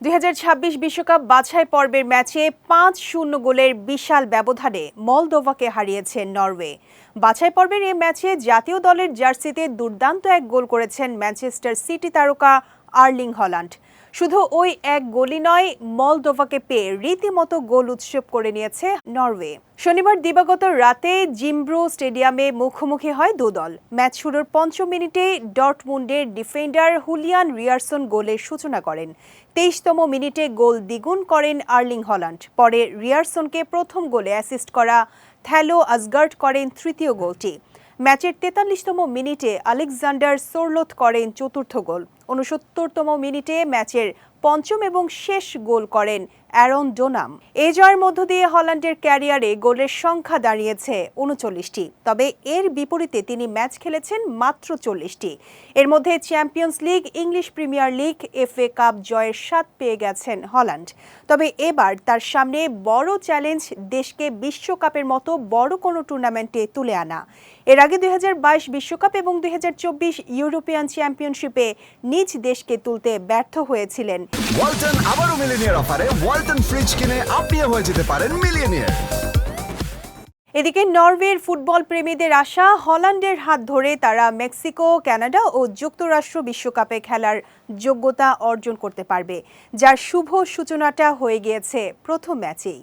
দুই বিশ্বকাপ বাছাই পর্বের ম্যাচে পাঁচ শূন্য গোলের বিশাল ব্যবধানে মলদোভাকে হারিয়েছে নরওয়ে। বাছাই পর্বের এই ম্যাচে জাতীয় দলের জার্সিতে দুর্দান্ত এক গোল করেছেন ম্যানচেস্টার সিটি তারকা আর্লিং হল্যান্ড। শুধু ওই এক গোলই নয়, মলদোভাকে পেয়ে রীতিমতো গোল উৎসব করে নিয়েছে নরওয়ে। শনিবার দিবাগত রাতে জিমব্রো স্টেডিয়ামে মুখোমুখি হয় দুদল ম্যাচ শুরুর পঞ্চম মিনিটে ডটমুন্ডের ডিফেন্ডার হুলিয়ান রিয়ারসন গোলের সূচনা করেন। তেইশতম মিনিটে গোল দ্বিগুণ করেন আর্লিং হল্যান্ড। পরে রিয়ারসনকে প্রথম গোলে অ্যাসিস্ট করা থ্যালো আসগার্ড করেন তৃতীয় গোলটি। ম্যাচের তেতাল্লিশতম মিনিটে আলেকজান্ডার সোরলোথ করেন চতুর্থ গোল। উনসত্তরতম মিনিটে ম্যাচের পঞ্চম এবং শেষ গোল করেন অ্যারন ডোনাম। এ জয়ের মধ্য দিয়ে হল্যান্ডের ক্যারিয়ারে গোলের সংখ্যা দাঁড়িয়েছে উনচল্লিশটি। তবে এর বিপরীতে তিনি ম্যাচ খেলেছেন মাত্র চল্লিশটি। এর মধ্যে champions league, English premier league, FA cup জয়ের স্বাদ পেয়ে গেছেন হল্যান্ড। তবে এবার তার সামনে বড় চ্যালেঞ্জ দেশকে বিশ্বকাপের মতো বড় কোনো টুর্নামেন্টে তুলে আনা। এর আগে দুই বিশ্বকাপ এবং দুই হাজার চব্বিশ ইউরোপিয়ান চ্যাম্পিয়নশিপে নিজ দেশকে তুলতে ব্যর্থ হয়েছিলেন ওয়ালটন আবারও মিলিনিয়ার অফারে ওয়ালটন ফ্রিজ কিনে আপনিও হয়ে যেতে পারেন মিলিয়নিয়ার। এদিকে নরওয়ের ফুটবল প্রেমীদের আশা, হল্যান্ডের হাত ধরে তারা মেক্সিকো, কানাডা ও যুক্তরাষ্ট্র বিশ্বকাপে খেলার যোগ্যতা অর্জন করতে পারবে, যার শুভ সূচনাটা হয়ে গিয়েছে প্রথম ম্যাচেই।